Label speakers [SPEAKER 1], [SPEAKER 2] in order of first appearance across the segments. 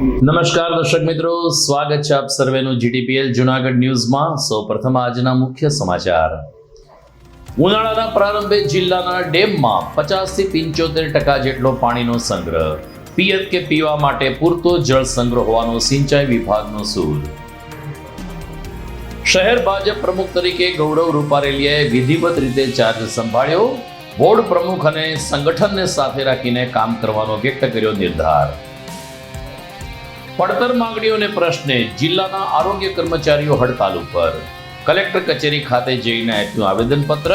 [SPEAKER 1] નમસ્કાર દર્શક મિત્રો, સ્વાગત છે આપ સર્વેનું જીટીપીએલ જુનાગઢ ન્યૂઝમાં. સૌપ્રથમ આજના મુખ્ય સમાચાર. ઉનાળાના પ્રારંભે જિલ્લાના ડેમમાં પચાસથી પંચોતેર ટકા જેટલો પાણીનો સંગ્રહ. પિયત કે પીવા માટે પૂરતો જળ સંગ્રહ હોવાનો સિંચાઈ વિભાગનો સૂર. શહેર ભાજપ પ્રમુખ તરીકે ગૌરવ રૂપારેલિયાએ વિધિવત રીતે ચાર્જ સંભાળ્યો. બોર્ડ પ્રમુખ અને સંગઠનને સાથે રાખીને કામ કરવાનો વ્યક્ત કર્યો નિર્ધાર. પડતર માંગણીઓને પ્રશ્ને જિલ્લાના આરોગ્ય કર્મચારીઓ હડતાલ ઉપર. કલેક્ટર કચેરી ખાતે જઈને આપ્યું આવેદનપત્ર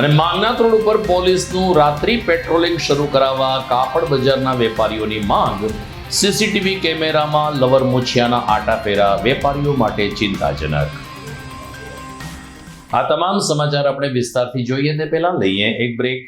[SPEAKER 1] અને માંગના રોડ ઉપર પોલીસનું રાત્રિ પેટ્રોલિંગ શરૂ કરાવવા કાપડ બજારના વેપારીઓની માંગ. સીસીટીવી કેમેરામાં લવર મુછિયાના આટાફેરા વેપારીઓ માટે ચિંતાજનક. આ તમામ સમાચાર આપણે વિસ્તારથી જોઈએ તે પહેલા લઈએ એક બ્રેક.